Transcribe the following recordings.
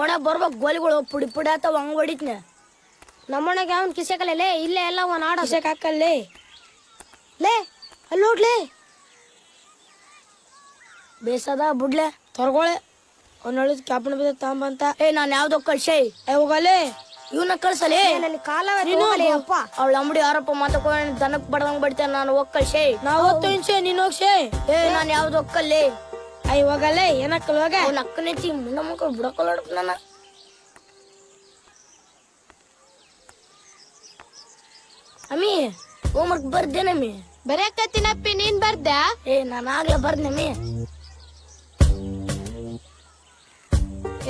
ಓಣ ಬರ್ಬೇಕು ಗೋಲಿಗಳು ಪುಡಿ ಪುಡಿ ಆತಾವ ಹಂಗ ಹೊಡಿತ್ನ. ನಮ್ಮನೆಗೆ ಅವನ್ ಕಿಸೆಕಲ್ಲ ಲೇ ಇಲ್ಲೇ ಎಲ್ಲ ಅವನ್ ಆಡ ಕಿಸೆಕ್ ಹಾಕಲ್ಲೇ ಲೇ. ಅಲ್ಲಿ ನೋಡ್ಲಿ ಬೇಸದ ಬುಡ್ಲೆ ತೊರ್ಗೊಳೆ. ಅವ್ನ ಹೇಳಿದ್ ಕ್ಯಾಪನ್ ಬಿದ್ದ ತಾಂಬಂತ ಏ ನಾನು ಯಾವ್ದೋ ಕಳ್ಸೇ. ಏ ಹೋಗಲೇ. ಇವನ್ನ ಕಳ್ಸಲೇ. ಅಲ್ಲಿ ಕಾಲ ಅಪ್ಪ ಅವಳ ಅಂಬಡಿ ಯಾರಪ್ಪ ಮಾತಾಡ್ಕೊಂಡು ದನಕ್ ಬಡದಂಗ್ ಬಡ್ತೇನೆ ನಾನು ಹೋಗ್ ಕಳ್ಸೇ. ನಾವ್ ಹೋಗ್ತೀನಿ ನೀನ್ ಹೋಗ್ಸೇ. ಏ ನಾನ್ ಯಾವ್ದು ಒಕ್ಕಲ್ಲೇ ಐ ಹೋಗಲ್ಲೇ ಏನಕ್ಕಲ್ ಹೋಗ? ಅವ್ನ ಅಕ್ಕನೇ ಚಿ ಮುಂಡ ಮಕ್ಕಳು ಬಿಡಕ್ಕಲ್ಲ ನನ್ನ ಅಮ್ಮಿ ಹೋಮ್ವರ್ಕ್ ಬರ್ದೇನಮ್ಮಿ ಬರೆಯಕತ್ತಿನಪ್ಪಿ ನೀನ್ ಬರ್ದ್ಯಾ? ಏ ನಾನು ಆಗ್ಲೇ ಬರ್ದೆನಮ್ಮಿ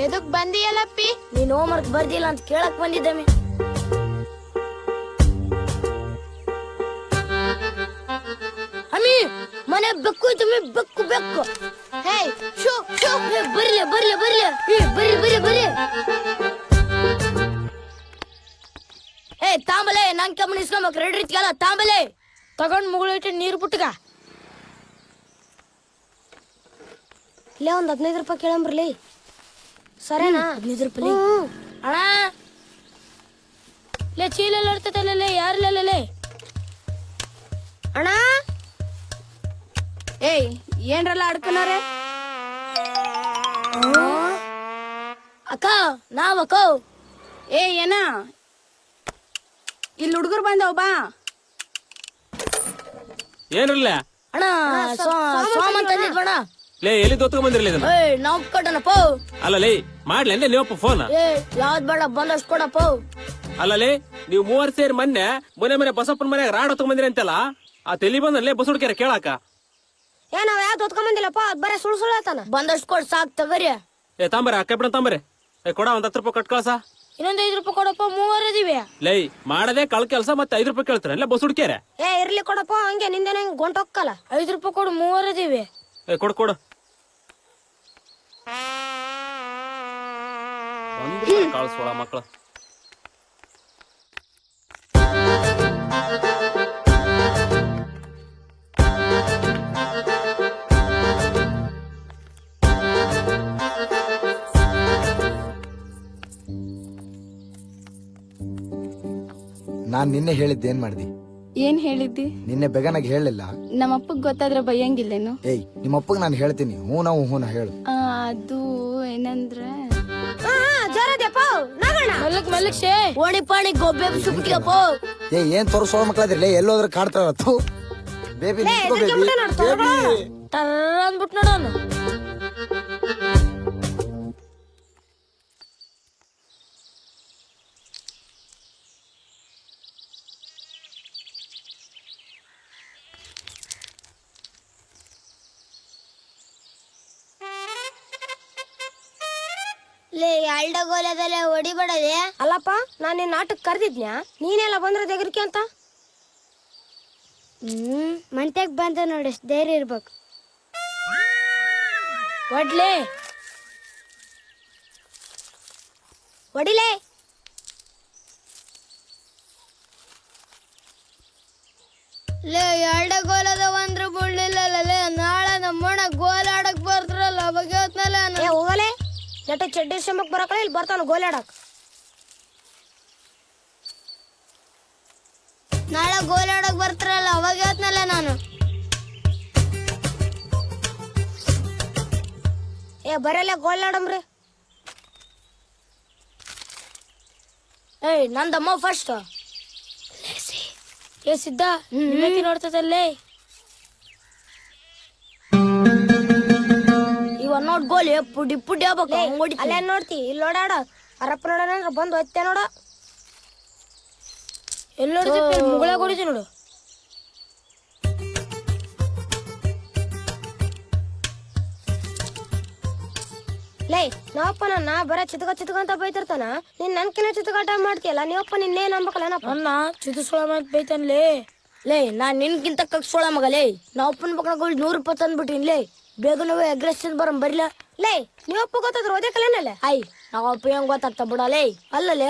ಎದಕ್ ಬಂದಿಯಲ್ಲಪ್ಪಿ? ನೀನ್ ಹೋಮ್ವರ್ಕ್ ಬರ್ದಿಲ್ಲ ಅಂತ ಕೇಳಕ್ ಬಂದಿದ್ದಮ್ಮಿ ಅಮ್ಮಿ. ಮನೆ ಬೆಕ್ಕು ಐತಮ್ಮಿ ಬೆಕ್ಕು ಬೆಕ್ಕು. ಹೇ ಶೋ ಶೋ ಏ, ಬರ್ಲಿ ಬರ್ಲಿ ಬರ್ಲಿ ಏ, ಬರ್ರಿ ಬರ್ರಿ ಬರ್ರಿ ಏ ತಾಂಬಲೆ ನಂಗೆ ಕಮ್ಮನ ರೆಡ್ ಇಟ್ಕಲ್ಲ ತಾಂಬಲೆ ತಗೊಂಡ್ ಮುಗುಳಿಟ್ಟು ನೀರು ಬಿಟ್ಟಗ. ಇಲ್ಲೇ ಒಂದ್ ಹದಿನೈದು ರೂಪಾಯಿ ಕೇಳಂಬ್ರಲಿ ಸರಿನಾ? ಹದಿನೈದು ರೂಪಾಯಿ ಅಣ್ಣ. ಲೇ ಚೀಲ ಇರ್ತೈತಲ್ಲ ಯಾರಿಲ್ಲ ಅಣ್ಣ. ಏಯ್ ಏನ್ರಲ್ಲ ಅಡ್ಕನಾರೆ ಅಕ್ಕ ನಾವ್ ಅಕ್ಕ. ಏ ಏನ? ಇಲ್ಲಿ ಹುಡುಗರು ಬಂದವ ಬಾ. ಏನಿರ್ಲ ಅಣ್ಣ ಸ್ವಾಮಂತ ತಂದಿದ್ವಣ್ಣ. ಲೇ ಎಲ್ಲಿ ದೊತ್ಕೊಂಡ್ ಬಂದಿರ್ಲಿ ಇದನ್ನ? ಏಯ್ ನಾವ್ ಕಟ್ಟಣಪ್ಪ ಅಲ್ಲ ಲೇ ಮಾಡ್ಲಿ ಅಂದ್ರೆ ನೀವಪ್ಪ ಫೋನ್ ಏ ಯಾವ್ದ್ ಬೇಡ ಬಂದಷ್ಟು ಕೊಡಪ್ಪ ಅಲ್ಲ ಲೇ ನೀವು ಮೂವರ್ ಸೇರಿ ಮೊನ್ನೆ ಮನೆ ಮನೆ ಬಸಪ್ಪನ ಮನೆಯಾಗ ರಾಡ್ ಹೊತ್ಕೊಂಡ್ ಬಂದಿರಿ ಅಂತಲ್ಲ? ಆ ತಲಿ ಬಂದಲ್ಲೇ ಬಸ್ ಹುಡ್ಕ್ಯಾರ ಕೇಳಾಕ. ಏ ನಾವ್ ಯಾವ್ದು ಹೊತ್ಕೊಂಬಂದಿಲ್ಲಪ್ಪ? ಅದ್ ಬರೇ ಸುಳ್ ಸುಳ್ಳು ಆತನ. ಬಂದಷ್ಟು ಕೊಡ್ ಸಾಕ್ ತಗರಿ. ಏ ತಾಂಬರ ಅಕ್ಕ ತಾಂಬರಿ ಏ ಕೊಡ ಒಂದ್ ಹತ್ತು ರೂಪಾಯಿ ಕಟ್ ಕಳ್ಸ. ಇನ್ನೊಂದ್ ಐದ್ ರೂಪಾಯಿ ಕೊಡಪ್ಪ ಮೂವರ್ ಇದೀವಿ. ಲೇ ಮಾಡದೆ ಕಳ್ ಕೆಲಸ ಮತ್ತೆ ಐದ್ ರೂಪಾಯಿ ಕೇಳ್ತಾರೆ? ಇಲ್ಲ ಬಸ್ ಹುಡ್ಕ್ಯಾರ? ಏ ಇರ್ಲಿ ಕೊಡಪ್ಪ ಹಂಗೆ ನಿಂದೇನ ಹಿಂಗ್ ಗೊಂಟೋಕ್ಕಲ್ಲ ಐದ್ ಐದು ರೂಪಾಯಿ ಕೊಡು ಮೂವರ್ ಇದೀವಿ. ಏ ಕೊಡು ಕೊಡು. ಒಂದು ಕಳ್ಸೋಳ ಮಕ್ಳು. ನಾನ್ ನಿನ್ನೆ ಹೇಳಿದ್ದೆ ಏನ್ ಮಾಡ್ದಿ? ಏನ್ ಹೇಳಿದ್ದಿ? ನಿನ್ನೆ ಬೆಗನಾಗ ಹೇಳಲಿಲ್ಲ ನಮ್ಮಪ್ಪಗ್ ಗೊತ್ತಾದ್ರೆ ಬೈಯಂಗಿಲ್ಲೇನು ಏಯ್ ನಿಮ್ಮ ಅಪ್ಪಗ್ ನಾನು ಹೇಳ್ತೀನಿ. ಹ್ಞೂ ನಾವು ಹ್ಞೂ ಹೇಳು. ಆ, ಅದು ಏನಂದ್ರೆ ಮಲ್ಲಕ್ ಮಲ್ಲಕ್ ಶೇ. ಓಣಿ ಪಾಣಿ ಗೊಬ್ಬೆ ಸುಬಿಟ್ಟಿಯಪ್ಪ ಏ ಏನ್ ತೋರಿಸೋ ಮಕ್ಳಾದ್ರಿ? ಎಲ್ಲೋದ್ರ ಕಾಡ್ತಾರ ಥು. ಬೇಬಿ ನಿಂತ್ಕೋ ಬೇಬಿ. ಅಂದ್ಬಿಟ್ ನೋಡೋನು ಲೇ ಅಲ್ಡಗೋಲದಲ್ಲೇ ಹೊಡಿಬೇಡದೆ ಅಲ್ಲಪ್ಪ ನಾನು ನಿನ್ನ ನಾಟಕ್ಕೆ ಕರ್ದಿದ್ನ್ಯಾ? ನೀನೆಲ್ಲ ಬಂದ್ರೆ ತೆಗರ್ಕೆ ಅಂತ? ಹ್ಮ್ ಮಂತ್ಯಾಗ ಬಂದ ನೋಡಿ ಧೈರ್ಯ ಇರ್ಬೇಕು. ಒಡ್ಲೆ. ಹೊಡಿಲೇ ಲೇ ಎರಡ ಗೋಲದ ಒಂದ್ರ ಬುಳ್ಳಿಲ್ಲ ಲೇ ನಾಳೆ ನಮ್ಮಣ್ಣ ಗೋಲ್ ನಟ ಚಡ್ಡಿ ಶಂಬಕ್ ಬರಕಲ್ಲ ಇಲ್ಲಿ ಬರ್ತಾನ ಗೋಲಾಡಕ್ ನಾಳೆ ಗೋಲಾಡಕ್ಕೆ ಆಡಕ್ ಬರ್ತಾರಲ್ಲ ಅವಾಗ ಹೇಳ್ತನಲ್ಲ ನಾನು. ಏ ಬರಲ್ಲ ಗೋಲಾಡಮ್ರಿ ಏಯ್ ನಂದಮ್ಮ ಫಸ್ಟ್ ಏ ಸಿದ್ದ ನಿಮ್ಮಕ್ಕೆ ನೋಡ್ತದಲ್ಲೇ ಇವ ನೋಡ್ ಗೋಲಿ ಪುಡಿ ಪುಡಿ ಹೋಗ್ಬೇಕು. ಅಲ್ಲೇ ನೋಡ್ತಿ ಇಲ್ಲಿ ನೋಡಾಡ ಅರಪ್ಪ ನೋಡೋಣ ಬಂದು ಒತ್ತೆ ನೋಡ. ಎಲ್ಲಿ ನೋಡಿದ್ವಿ ಮುಗಳ ಹೊಡಿತೀನಿ ನೋಡು. ಲೇ ನಾವಪ್ಪ ನನ್ನ ಬರ ಚಿತ್ಕ ಚಿತ್ಕ ಅಂತ ಬೈತಿರ್ತಾನ. ನೀನ್ ನನ್ಕಿನ ಚಿತ್ಕಾಟ ಮಾಡ್ತೀಯಲ್ಲ? ನೀವಪ್ಪ ನಿನ್ನೇ ನಂಬಕಲ್ಲ ನನ್ನ ಮಾತ್ ಬೈತಾನ್ಲೇ ಲೇ. ನಾ ನಿನ್ಗಿಂತ ಕಕ್ಸೋಳ ಮಗ ಲೇ. ನಾವಪ್ಪನ ಮಕ್ಕಳ ನೂರು ರೂಪಾಯಿ ತಂದ್ಬಿಟ್ಟಿನಿ ಲೇ. ಬೇಗನವೇ ಅಗ್ರೆಸ್ ಬರಂ ಬರಿಲ. ಲೇ ನೀವಪ್ಪ ಗೊತ್ತಾದ್ರ ಓದಕಲೇನಲ್ಲ ಐ ನಾವು ಅಪ್ಪ ಹೆಂಗ್ ಗೊತ್ತಾಗ್ತಾ ಬಿಡಲೇ ಅಲ್ಲಲೇ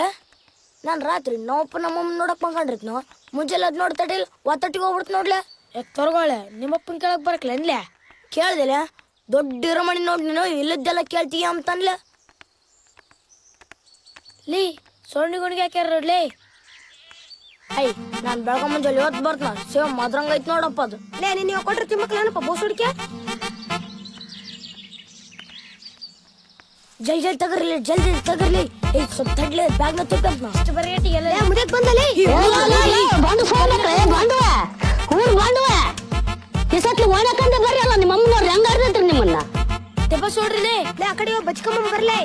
ನಾನು ರಾತ್ರಿ ನಾವಪ್ಪ ನಮ್ಮಮ್ಮ ನೋಡಕ್ ಮಲ್ಕೊಂಡಿರ್ತ ನಾವು ಮುಂಜಾನೆ ಅದ್ ನೋಡ್ ತಡಿಲ್ ಒತ್ತಟ್ಟಿಗೆ ಹೋಗ್ಬಿಡ್ತು ನೋಡ್ಲೆ. ತೊರ್ಗೊಳೆ ನಿಮ್ಮಪ್ಪನ ಕೇಳಕ್ ಬರಕ್ಲ ಏನ್ಲೆ ಕೇಳ್ದಿಲ್ಲ? ದೊಡ್ಡ ಇರಮಣಿ ನೋಡಿ ನೀನು ಇಲ್ಲದ್ದೆಲ್ಲ ಕೇಳ್ತೀಯ ಅಂತನ್ಲೆ. ಲೀ ಸೊಂಡಿ ಗುಣಿಗೆ ಹಾಕ್ಯಾರ ಲೇ? ಐ ನಾನ್ ಬೆಳಗ್ಗೆ ಮುಂಜಾನೆ ಇವತ್ತು ಬರ್ತಾನ ಸೇವ್ ಮದ್ರಂಗ ಐತ್ ನೋಡಪ್ಪ ಅದು. ಲೇ ನೀನು ನೀವು ಕೊಟ್ರೆ ತಿಮ್ಮಕ್ಲೇನಪ್ಪ ಬೋಸ್ ಹುಡುಕೆ? ಜಲ್ ಜಲ್ ತಗರ್ಲಿ ಜಲ್ ಜಲ್ ತಗರ್ಲಿ. ಏ ಸ್ವಲ್ಪ ತಡ್ಲೆ ಬ್ಯಾಗ್ನ ತುಪ್ಪ ಅಷ್ಟು ಬರೀ ಎಲ್ಲ. ಮುದಕ್ ಬಂದಲೇ? ಬಂದು ಫೋನ್ ಬಂದುವ ಊರ್ ಬಂದುವ ಎಸತ್ಲಿ ಓಡಕಂದ ಬರ್ರಿ ಅಲ್ಲ ನಿಮ್ಮ ಅಮ್ಮನವ್ರು ಹೆಂಗ ಅರ್ದತ್ರಿ ನಿಮ್ಮನ್ನ? ತೆಪ್ಪ ಸೋಡ್ರಿ ಆ ಕಡೆ ಬಚ್ಕಮ್ಮ ಬರ್ಲೇ.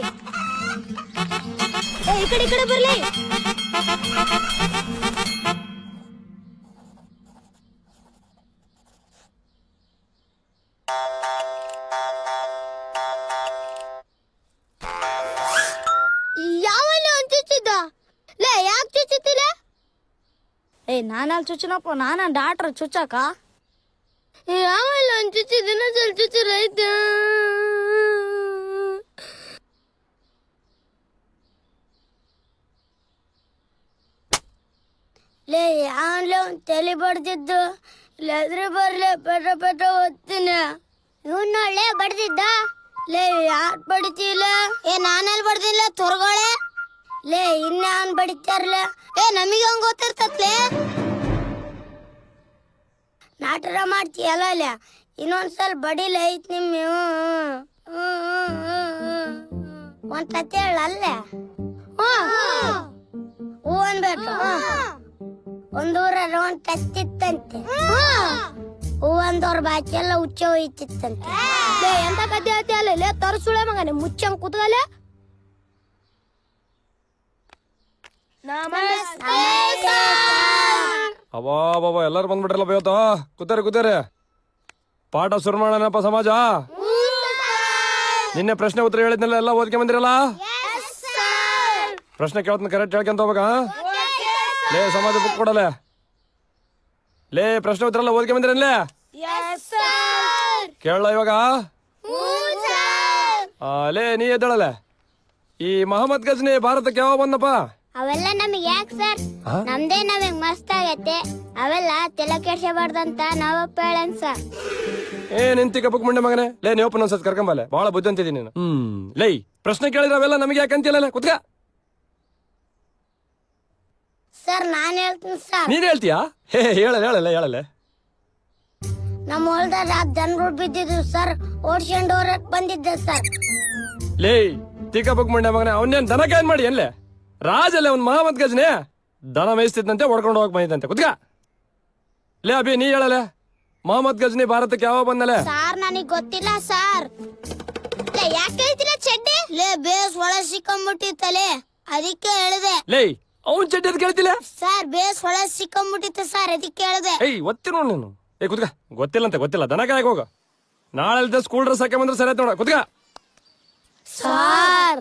ಏ ಈ ಕಡೆ ಈ ಕಡೆ ಬರ್ಲಿ. ಏ ನಾನಲ್ಲಿ ಚುಚ್ಚನಪ್ಪ, ನಾನ ಡಾಕ್ಟರ್ ಚುಚ್ಚಾಕ? ಯಾವಲ್ಲ ಒಂದ್ ದಿನ ಸ್ವಲ್ಪ ಚುಚ್ಚು ರೈತ. ಲೇ ಯಾವನ್ಲ ಒಂದು ತಲೆ ಬಡ್ದಿದ್ದು. ಇಲ್ಲಾದ್ರೆ ಬರ್ಲೆ ಪೆಟ್ಟ ಪೆಟ್ಟ ಓದ್ತೀನಿ. ಇವನ್ ನೋಡ್ಲೆ ಬಡ್ದಿದ್ದ? ಲೇ, ಯಾರು ಬಡಿತಿಲ್ಲ? ಏ ನಾನಲ್ಲಿ ಬಡ್ದಿಲ್ಲ, ತೊರ್ಗೋಳೆ. ಲೇ, ಇನ್ನ ಅವನ್ ಏ, ನಮಗೆ ಹಂಗ ಗೊತ್ತಿರ್ತತ್ಲೇ? ನಾಟರ ಮಾಡ್ತೀಯಲ್ಲ ಅಲ್ಲ ಇನ್ನೊಂದ್ಸಲ ಬಡಿಲ ಐತ್ ನಿಮ್ಮ ಒಂದ್ ತತ್ತೆ ಹೇಳಲ್ಲ ಹೂ ಅನ್ಬೇಕು ಒಂದೂರ ಒಂದ್ ಕಸ್ತಿತ್ತಂತೆ ಹೂ ಅಂದವ್ರ ಬಾಕಿ ಎಲ್ಲ ಹುಚ್ಚ ಹೋಯ್ತಿತ್ತಂತೆ. ಎಂತ ಕತೆ ಹೇಳ್ತಿ ಅಲ್ಲ ತರಸುಳೆ ಮಗನೆ, ಮುಚ್ಚಂಗ್ ಕೂತ್ಗಲೆ ಅಬ್ಬಾ ಬಾಬಾ ಎಲ್ಲರೂ ಬಂದ್ಬಿಟ್ರಲ್ಲ ಇವತ್ತು? ಕೂತಾರೆ ಕೂತಾರೆ ಪಾಠ ಶುರು ಮಾಡೋಣಪ್ಪ ಸಮಾಜ. ನಿನ್ನೆ ಪ್ರಶ್ನೆ ಉತ್ತರ ಹೇಳಿದ್ನೆಲ್ಲ, ಎಲ್ಲ ಓದ್ಕೊಂಡ್ ಬಂದಿರಲ್ಲ? ಪ್ರಶ್ನೆ ಕೇಳ್ತಾನೆ, ಕರೆಕ್ಟ್ ಹೇಳ್ಕೊಂತ ಹೋಗ ಲೇ, ಸಮಾಜ ಬುಕ್ ಕೊಡಲೆ. ಲೇ, ಪ್ರಶ್ನೆ ಉತ್ತರ ಎಲ್ಲ ಓದ್ಕೊಂಡ್ ಬಂದಿರಲ್ಲೇ ಕೇಳಲ್ಲ ಇವಾಗ? ಲೇ, ನೀ ಎದ್ದಳಲೆ. ಈ ಮಹಮ್ಮದ್ ಗಜ್ನಿ ಭಾರತಕ್ಕೆ ಯಾವ ಬಂದಪ್ಪ? ಅವೆಲ್ಲ ನಮಗೆ ಯಾಕೆ ಸರ್? ನಮ್ದೇ ನಮಗ್ ಮಸ್ತ್ ಆಗತ್ತೆ? ಅವೆಲ್ಲ ತಲೆ ಕೆಡ್ಸಬಾರ್ದಂತ ನಾವಪ್ಪ ಹೇಳನ್ ಸರ್. ಏ ನಿಂತಿ ಕಪ್ಪಕ್ ಮುಂಡೆ ಮಗನೇ. ಲೇ ನೀವು ಒಂದ್ಸತ್ ಕರ್ಕೊಂಬಲ್ಲ ಬಹಳ ಬುದ್ಧಿ ಅಂತಿದ್ದೀನಿ ನೀನು. ಹ್ಮ್. ಲೈ ಪ್ರಶ್ನೆ ಕೇಳಿದ್ರೆ ಅವೆಲ್ಲ ನಮಗೆ ಯಾಕೆ ಅಂತಿಲ್ಲ ಕುತ್ಕ. ಸರ್ ನಾನ್ ಹೇಳ್ತೀನಿ ಸರ್. ನೀನ್ ಹೇಳ್ತೀಯಾ? ಹೇ ಹೇಳಲ್ಲ ಹೇಳಲ್ಲ ಹೇಳಲ್ಲ ನಮ್ಮ ಹೊಲ್ದಾಗ ದನ್ರು ಬಿದ್ದಿದ್ರು ಸರ್. ಓಡ್ಸ್ಕೊಂಡು ಹೊರಕ್ ಬಂದಿದ್ದೆ ಸರ್. ಲೇ ತಿಕ್ಕ ಬುಕ್ ಮಂಡ ಮಗನ ಅವನೇನ್ ದನಕ್ಕೆ ಏನ್ ಮಾಡಿ ಏನ್ಲೆ? ರಾಜಲ್ಲೇ ಒಂದು ಮಹಮ್ಮದ್ ಗಜನೆ ದನ ಮೇಯಿಸ್ತಿದ್ದಂತೆ ಹೊಡ್ಕೊಂಡು ಹೋಗಿ ಬಂದಿದ್ದಂತೆ ಕುತ್ಕ. ಲೇ ಅಭಿ ನೀ ಹೇಳಲೆ? ಮಹಮ್ಮದ್ ಗಜ್ನಿ ಭಾರತಕ್ಕೆ ಯಾವ ಬಂದಲೆ ಸಾರ್ ನನಗ್ ಗೊತ್ತಿಲ್ಲ ಸಾರ್. ಯಾಕೆ ಹೇಳ್ತೀರ ಚಡ್ಡಿ? ಲೇ ಬೇಸ್ ಒಳ ಸಿಕ್ಕಂಬಿಟ್ಟಿತ್ತಲೆ. ಅದಕ್ಕೆ ಹೇಳಿದೆ. ಲೇ ಅವನ್ ಚಡ್ಡಿ ಅದ್ ಕೇಳ್ತಿಲ್ಲ? ಸರ್ ಬೇಸ್ ಒಳ ಸಿಕ್ಕಂಬಿಟ್ಟಿತ್ತು ಸರ್ ಅದಕ್ಕೆ ಹೇಳಿದೆ. ಏಯ್ ಒತ್ತಿ ನೋಡ್ ನೀನು. ಏ ಕುತ್ಕ. ಗೊತ್ತಿಲ್ಲ ಅಂತ ಗೊತ್ತಿಲ್ಲ. ದನ ಕಾಯಕ್ ಹೋಗ. ನಾಳೆ ಸ್ಕೂಲ್ ಡ್ರೆಸ್ ಹಾಕಿ ಬಂದ್ರೆ ಸರಿ ನೋಡ. ಕುತ್ಕ. ಸಾರ್.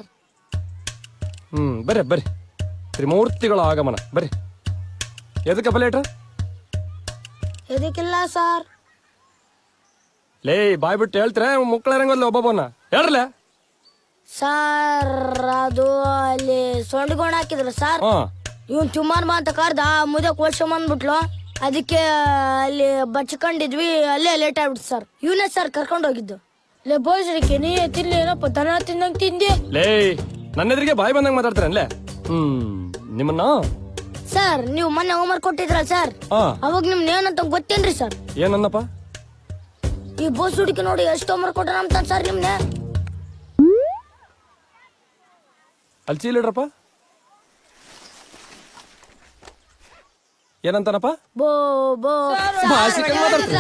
ಹ್ಮ್ ಬರ್ರಿ ಬರ್ರಿ. ತ್ರಿಮೂರ್ತಿಗಳ ಆಗಮನ ಬರ್ರಿ. ಎದಕ್ಕೆ ಬಲೇಟ್ರ ಎದಕ್ಕಿಲ್ಲ ಸರ್? ಲೇ ಬಾಯ್ ಬಿಟ್ಟು ಹೇಳ್ತಾರೆ? ಮುಕ್ಕಳರಂಗಲ್ಲ ಒಬ್ಬೊಬ್ಬನ. ಹೇಳ್ರಲ್ಲ ಸರ್ ಅದು ಅಲ್ಲಿ ಸೊಂಡ್ಗೋಣ ಹಾಕಿದ್ರ ಸರ್? ಹಾ. ಇವನ್ ಚುಮಾರ್ ಅಂತ ಕರ್ದ ಮುದೆ ಬಂದ್ಬಿಟ್ಲು ಅದಕ್ಕೆ ಅಲ್ಲಿ ಬಚ್ಕೊಂಡಿದ್ವಿ ಅಲ್ಲೇ ಲೇಟ್ ಆಗ್ಬಿಡ್ತು ಸರ್. ಇವನೇ ಸರ್ ಕರ್ಕೊಂಡು ಹೋಗಿದ್ದು. ಲೇ ಭೋಜನಕ್ಕೆ ನೀ ತಿನ್ಲಿ ಏನಪ್ಪ? ದನ ತಿಂದಂಗ್ ತಿಂದಿ. ಲೇ ನನ್ನ ಎದುರಿಗೆ ಬಾಯಿ ಬಂದಂಗ ಮಾತಾಡ್ತಾರನ್ಲೇ? ಹ್ಮ್ ನಿಮ್ಮನ್ನ? ಸರ್ ನೀವು ಮೊನ್ನೆ ಹೋಮ್ವರ್ಕ್ ಕೊಟ್ಟಿದ್ರಲ್ಲ ಸರ್? ಹಾ. ಅವಾಗ ನಿಮ್ನ ಏನಂತ ಗೊತ್ತೇನ್ರಿ ಸರ್? ಏನನ್ನಪ್ಪ? ಈ ಬೋಸ್ ಹುಡುಕಿ ನೋಡಿ ಎಷ್ಟು ಹೋಮ್ವರ್ಕ್ ಕೊಟ್ಟಾರ ಅಂತ ಸರ್ ನಿಮ್ನೆ? ಅಲ್ಲಿ ಚೀಲಿಡ್ರಪ್ಪ ಏನಂತಾನಪ್ಪ? ಬೋ ಬೋ. ಭಾಷೆ ಮಾತಾಡ್ತೀರ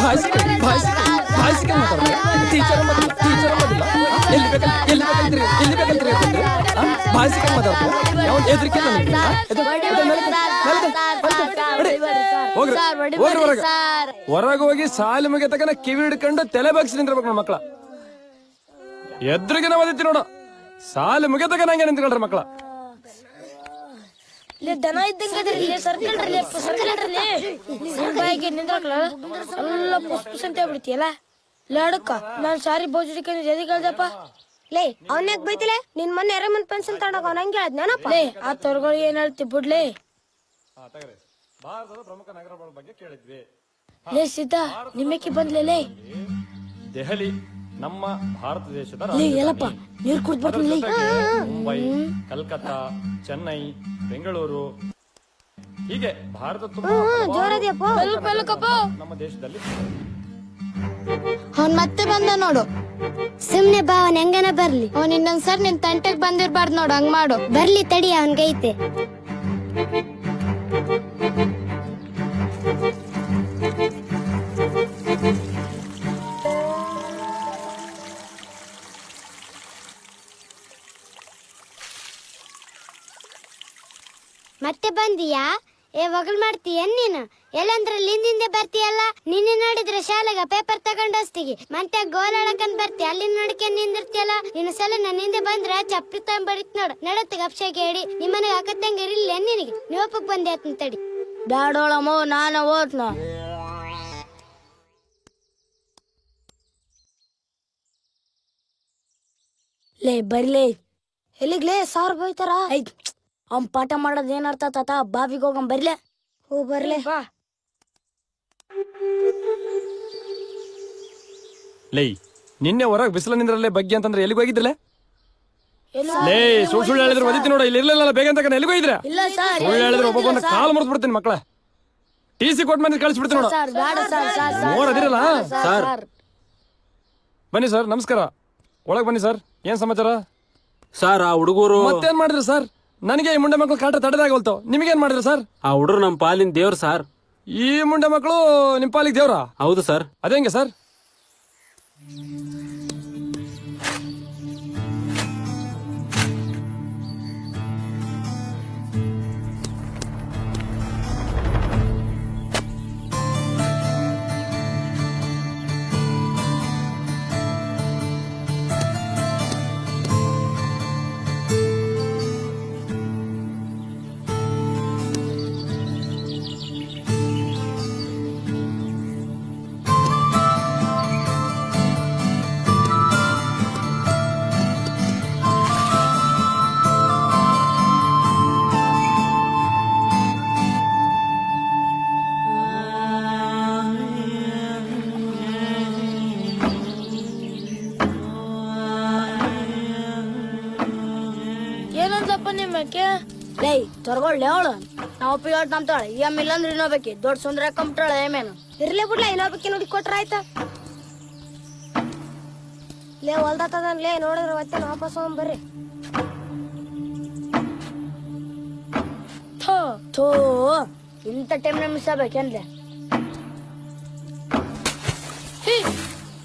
ಭಾಷೆ ಭಾಷಿಕನ್. ಭಾಷಿಕನ್ ಸಾಲ ಟೀಚರ್ ಟೀಚರ್ ಹೋಗಿ ಸಾಲು ಕಿವಿ ಹಿಡ್ಕೊಂಡು ತಲೆ ಬಗ್ಸಿ ನಿಂತಿರ್ಬೇಕು ನನ್ನ ಮಕ್ಕಳ ಎದ್ರಿಗೆ ನಾವು ಅದೈತಿ ನೋಡು ಸಾಲು ಮುಗಿಯ ತಕ ನಂಗೆ ನಿಂತ್ಕೊಳ್ರಿ ಮಕ್ಕಳ ಇಲ್ಲಿ ದನ ಇದ್ದಂಗೆ ಸರ್ಕಲ್ ನಿಂದ್ರಕ್ಲ ಎಲ್ಲ ಪುಸ್ ಅಂತ ಹೇಳ್ಬಿಡ್ತೀಯಲ್ಲ ಲಾಡಕ್ಕ ನಾನ್ ಸಾರಿ ಬೋಸ್ ಹುಡುಕಿ ಕೇಳ್ದಪ್ಪ ಲೇ ಲೇ ಅವನ್ಯಾಕ್ ಬೈತಿಲೆ ನಿನ್ ಮೊನ್ನೆ ಎರೆಮನ್ ಪೆನ್ಸಿಲ್ ತಗೊಂಡಾಗ ಅವ್ನ ಹಂಗೆ ನೆನಪ? ಲೇ ಆ ತೊರ್ಗಳು ಏನ್ ಹೇಳ್ತಿ ಬಿಡ್ಲೇ? ಭಾರತದ ಪ್ರಮುಖ ನಗರಗಳ ಬಗ್ಗೆ ಕೇಳಿದ್ವಿ. ಲೇ ಸಿದ್ಧ ನಿಮ್ಮಕ್ಕೆ ಬಂದ್ಲೆ ಲೇ? ದೆಹಲಿ ನಮ್ಮ ಭಾರತ ದೇಶದ ಲೇ ರಾಜಧಾನಿ. ಎಲ್ಲಪ್ಪ ನೀರ್ ಕುಡ್ದು ಅದರ ಬರ್ತೀನಿ ಜೊತೆಗೆ ಮುಂಬೈ ಕಲ್ಕತ್ತಾ ಚೆನ್ನೈ ಬೆಂಗಳೂರು. ಹೀಗೆ ಭಾರತ ತುಂಬಾ ಹಲವಾರು ನಮ್ಮ ದೇಶದಲ್ಲಿ ಅವ್ನ್ ಮತ್ತೆ ಬಂದ ನೋಡು. ಸುಮ್ನೆ ಬಾ, ಅವನ್ ಹೆಂಗನ ಬರ್ಲಿ. ಅವ್ನ್ ಇನ್ನೊಂದ್ಸರ್ ನಿನ್ ತಂಟೆಗ್ ಬಂದಿರ್ಬಾರ್ದು ನೋಡು, ಹಂಗ್ ಮಾಡು. ಬರ್ಲಿ ತಡಿ, ಅವನ್ಗೈತೆ. ಮತ್ತೆ ಬಂದಿಯಾ? ಏ ಒಗಲ್ ಮಾಡ್ತೀಯ ನೀನು? ಎಲ್ಲಂದ್ರಲ್ಲಿ ಹಿಂದೆ ಬರ್ತೀಯಲ್ಲ? ನಿನ್ನೆ ನೋಡಿದ್ರೆ ಶಾಲೆಗೆ ಪೇಪರ್ ತಗೊಂಡೋಸ್ತಿಗಿ. ಮತ್ತೆ ಗೋಲ್ ಎಳಕಂದ್ ಬರ್ತೀಯ? ಅಲ್ಲಿ ನೋಡ್ಕೆ ನಿಂದಿರ್ತಿಯಲ್ಲ? ನಿನ್ನ ಸಲ ನನ್ನ ಹಿಂದೆ ಬಂದ್ರೆ ಚಪ್ಪಲಿ ತಂಬಡಿತ್ ನೋಡು. ನಡತ್ತ ಗಪ್ಷಾಗಿ ಹೇಳಿ. ನಿಮ್ಮನೆ ಅಕ್ಕತ್ತಂಗೆ ಇರಲಿಲ್ಲ ನಿನಗೆ? ನೀವಪ್ಪಕ್ ಬಂದೆ ಆತ್ನ ತಡಿ. ಬ್ಯಾಡೋಳಮ್ಮ ನಾನು ಓದ್ನ. ಲೇ ಬರ್ಲೇ. ಎಲ್ಲಿಗ್ಲೇ? ಸಾರ್ ಬೈತಾರ ಐತ್ ಅವ್ನ್ ಪಾಠ ಮಾಡೋದ್ ಏನರ್ಥ ತಾತ ಬಾವಿಗೆ ಹೋಗಂ ಬರ್ಲೆ. ಹೋ ಬರ್ಲೆ. ಬಾ. ಲೈ ನಿನ್ನೆ ಹೊರಗೆ ಬಿಸಿಲ ನಿಂದ್ರಲ್ಲೇ ಬಗ್ಗೆ ಅಂತಂದ್ರೆ ಎಲ್ಲಿಗೆ ಹೋಗಿದ್ರಲ್ಲ ಲೇ ಸುಳ್ಳು ಸುಳ್ಳು ಹೇಳಿದ್ರು ಒದಿತಿ ನೋಡ ಇಲ್ಲಿ ಇರ್ಲಿಲ್ಲ ಬೇಗ ಅಂತ ಎಲ್ಲಿಗೆ ಹೋಗಿದ್ರ? ಇಲ್ಲ ಸರ್ ಸುಳ್ಳು ಹೇಳಿದ್ರೆ ಒಬ್ಬೊಬ್ಬನ ಕಾಲು ಮುರಿದು ಬಿಡ್ತೀನಿ ಮಕ್ಕಳ ಟಿ ಸಿ ಕೊಟ್ಟು ಮಂದಿ ಕಳಿಸ್ಬಿಡ್ತೀನಿ ನೋಡ. ಸರ್ ಬೇಡ ಸರ್ ಸರ್ ಸರ್ ಬನ್ನಿ ಸರ್ ನಮಸ್ಕಾರ. ಒಳಗ್ ಬನ್ನಿ ಸರ್ ಏನ್ ಸಮಾಚಾರ? ಸರ್ ಆ ಹುಡುಗರು ಮತ್ತೇನ್ ಮಾಡಿದ್ರಿ ಸರ್? ನನಗೆ ಈ ಮುಂಡೆ ಮಕ್ಕಳು ಕಾಟ ನಿಮ್ಗೆ ನಿಮಗೇನ್ ಮಾಡಿದ್ರಿ ಸರ್? ಆ ಹುಡುಗರು ನಮ್ಮ ಪಾಲಿನ ದೇವ್ರು ಸರ್. ಈ ಮುಂಡೆ ಮಕ್ಕಳು ನಿಮ್ಮ ಪಾಲಿಗೆ ದೇವ್ರ? ಹೌದು ಸರ್. ಅದೇಂಗೆ ಸರ್? ಲೇ ತೊರ್ಗೊಳ್ಳೆ ಅವಳು? ನಾವು ಹೇಳ್ ನಂಬ್ತಾಳೆ ಈ ಅಮ್ಮ ಇಲ್ಲಂದ್ರೆ ಇನ್ನೋಬೇಕಿ ದೊಡ್ಡ ಸುಂದರ ಕಂಪ್ತಾಳೆ ಏಮೇನು ಇರ್ಲೇ ಬಿಡ್ಲ ಇನ್ನೊಬೇಕಿ ನೋಡಿ ಕೊಟ್ರ ಆಯ್ತಾ? ಲೇ, ಹೊಲ್ದಾತದನ್ ಲೇ, ನೋಡಿದ್ರೆ ಮತ್ತೆ ವಾಪಸ್ ಬರ್ರಿ. ಥೋ ಥೋ, ಇಂಥ ಟೈಮ್ನ ಮಿಸ್ ಆಗ್ಬೇಕೇನ್ಲೆ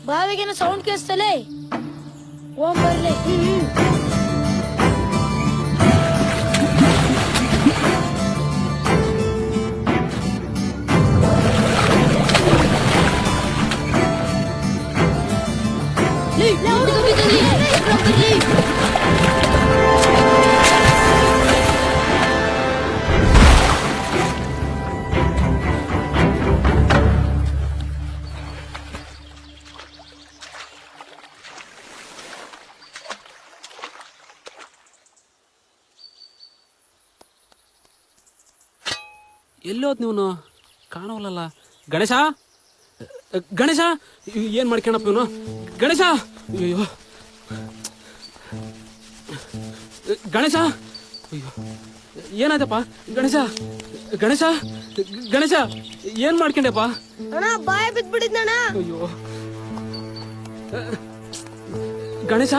ಬಾವಿಗೆನ ಸೌಂಡ್ ಕೇಳಿಸ್ತಲೇ? ಓಂ ಬರ್ಲಿ. ಹ್ಮ್. ಎಲ್ಲೋದ್ ನೀವು ಕಾಣವಲ್ಲಲ್ಲ. ಗಣೇಶ? ಗಣೇಶ? ಏನ್ ಮಾಡ್ಕೊಣಪ್ಪ ಇವನು? ಗಣೇಶ? ಅಯ್ಯೋ ಗಣೇಶ? ಅಯ್ಯೋ. ಏನಾಯ್ತಪ್ಪ? ಗಣೇಶ? ಗಣೇಶ? ಗಣೇಶ? ಏನ್ ಮಾಡ್ಕೊಂಡೆಪ್ಪ? ಬಾಯ ಬಿದ್ಬಿಟ್ಟಿದ್ನಣ್ಣ ಅಯ್ಯೋ. ಗಣೇಶ?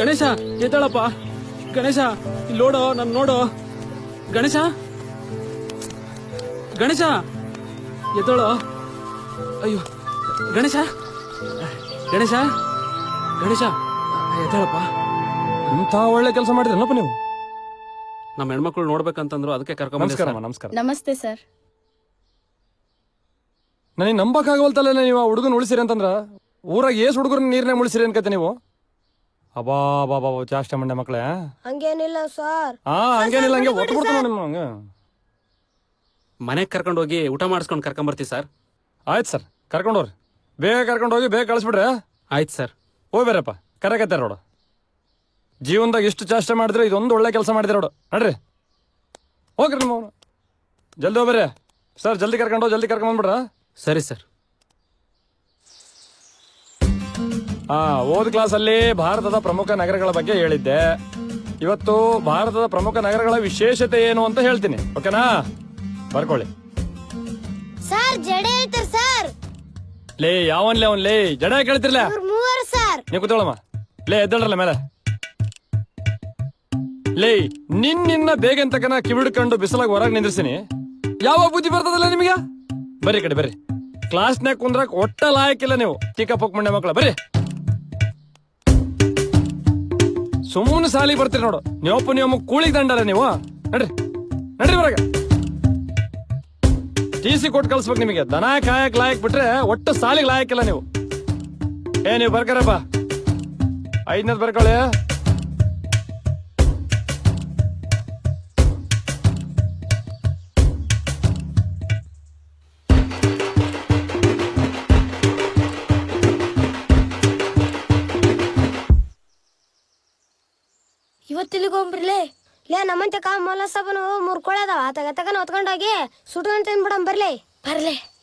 ಗಣೇಶ ಎದ್ದಾಳಪ್ಪ. ಗಣೇಶ ಇಲ್ಲಿ ನೋಡೋ ನಾನು ನೋಡೋ. ಗಣೇಶ? ಗಣೇಶ! ಎದ್ದೋಳು. ಅಯ್ಯೋ ಗಣೇಶ! ಗಣೇಶ! ಗಣೇಶ! ಎದ್ದೋಳಪ್ಪ. ಇಂಥ ಒಳ್ಳೆ ಕೆಲಸ ಮಾಡಿದ್ರಲ್ಲಪ್ಪ ನೀವು? ನಮ್ಮ ಹೆಣ್ಮಕ್ಳು ನೋಡ್ಬೇಕಂತಂದ್ರು ಅದಕ್ಕೆ ಕರ್ಕೊಂಡ್ ನಮಸ್ಕಾರ ಅಮ್ಮ, ನಮಸ್ಕಾರ. ನಮಸ್ತೆ ಸರ್. ನನಗೆ ನಂಬಕ್ಕಾಗವಲ್ತಲ್ಲ ನೀವು ಆ ಹುಡುಗನ ಉಳಿಸಿರಿ ಅಂತಂದ್ರ? ಊರಾಗ ಏಸ್ ಹುಡುಗರನ್ನ ನೀರ್ನೇ ಉಳಿಸಿರಿ ಅನ್ಕತ್ತೆ ನೀವು? ಅಬಾ ಬಾ ಜಾಸ್ತಿ ಚಾಷ್ಟ ಮಂಡೆ ಮಕ್ಕಳೇ ಹಂಗೇನಿಲ್ಲ ಸರ್. ಹಾ ಹಂಗೇನಿಲ್ಲ ಹಂಗೆ ಒಟ್ಟು ಬಿಡ್ತಾನ ನಿಮ್ಮ ಹಂಗ. ಮನೆಗ್ ಕರ್ಕೊಂಡು ಹೋಗಿ ಊಟ ಮಾಡಿಸ್ಕೊಂಡು ಕರ್ಕೊಂಬರ್ತೀವಿ ಸರ್. ಆಯ್ತು ಸರ್. ಕರ್ಕೊಂಡು ಹೋಗ್ರಿ ಬೇಗ ಕರ್ಕೊಂಡು ಹೋಗಿ ಬೇಗ ಕಳಿಸ್ಬಿಡ್ರೆ ಆಯ್ತು ಸರ್. ಹೋಗ್ಬೇರಪ್ಪ ಕರೆಕತ್ತೆ ಕರೆಕತ್ತಾರ ನೋಡು ಜೀವನದಾಗ ಇಷ್ಟು ಚೇಷ್ಟೆ ಮಾಡಿದ್ರೆ ಇದೊಂದು ಒಳ್ಳೆ ಕೆಲಸ ಮಾಡಿದ್ರೆ ನೋಡು ನಡ್ರಿ. ಹೋಗ್ರಿ ನಿಮ್ಮ ಜಲ್ದಿ ಹೋಗ್ಬರ್ರಿ ಸರ್ ಜಲ್ದಿ ಕರ್ಕೊಂಡು ಜಲ್ದಿ ಕರ್ಕೊಂಡು ಬಂದ್ಬಿಡ್ರ? ಸರಿ ಸರ್. ಹಾ ಓದ್ ಕ್ಲಾಸ್ ಅಲ್ಲಿ ಭಾರತದ ಪ್ರಮುಖ ನಗರಗಳ ಬಗ್ಗೆ ಹೇಳಿದ್ದೆ. ಇವತ್ತು ಭಾರತದ ಪ್ರಮುಖ ನಗರಗಳ ವಿಶೇಷತೆ ಏನು ಅಂತ ಹೇಳ್ತೀನಿ. ಓಕೆನಾ? ಬರ್ಕೊಳ್ಳಿ. ಸರ್ ಜಡೆ ಹೇಳ್ತಾರ ಸರ್. ಲೇ ಯಾವನ್ಲೇ ಅವನ್? ಲೇ ಜಡ ಕೇಳ್ತಿರ್ಲ ಅವ್ರ ಮೂವರು ಸರ್. ನೀವು ಕೂತ್ಕೊಳ್ಳಮ್ಮ. ಲೇ ಎದ್ದಳ್ರಲ್ಲ ಮೇಲೆ. ಲೇ ನಿನ್ ನಿನ್ನ ಬೇಗ ತಕನ ಕಿವಿಡ್ಕೊಂಡು ಬಿಸಿಲಾಗ ಹೊರಗೆ ನಿಂದ್ರಿಸಿನಿ. ಯಾವ ಬುದ್ಧಿ ಬರ್ತದಲ್ಲ ನಿಮಗೆ? ಬರ್ರಿ ಕಡೆ ಬರ್ರಿ. ಕ್ಲಾಸ್ನ್ಯಾಗ ಕುಂದ್ರಕ್ ಒಟ್ಟ ಲಾಯಕಿಲ್ಲ ನೀವು. ಚಿಕ್ಕ ಪೊಕ್ ಮಂಡೆ ಮಕ್ಕಳ ಬರ್ರಿ. ಸುಮ್ಮನೆ ಸಾಲಿಗೆ ಬರ್ತೀರಿ ನೋಡು. ನೀವಪ್ಪ ನೀವು ಕೂಳಿಗೆ ದಂಡಲ್ಲ ನೀವು. ನಡ್ರಿ. ನಡ್ರಿ ಹೊರಗೆ. ಟಿ ಸಿ ಕೊಟ್ಟು ಕಳ್ಸ್ಬೇಕು ನಿಮಗೆ. ದನ ಕಾಯಕ್ ಲಾಯಕ್ ಬಿಟ್ರೆ ಒಟ್ಟು ಸಾಲಿಗೆ ಲಾಯಕ್ಕಿಲ್ಲ ನೀವು. ಏ, ನೀವು ಬರ್ಕರಪ್ಪ ಐದನೇದು ಬರ್ಕೊಳ್ಳಿ. ಇವತ್ತಿಲ್ಲಿಗೆ ಹೋಗ್ಬಿರ್ಲಿ ಲೇ, ನಮ್ಮಂತೆ ಕಾ ಮೊಲ ಸಾಬನು ಮೂರ್ ಕೊಳೆ ಅದಾವ ತಗ, ತಗನ ಹೊತ್ಕೊಂಡೋಗಿ ಸುಟ್ಕೊಂಡ್ ತಿನ್ಬಿಡಮ್, ಬರ್ಲಿ. ಬರ್ಲೆ.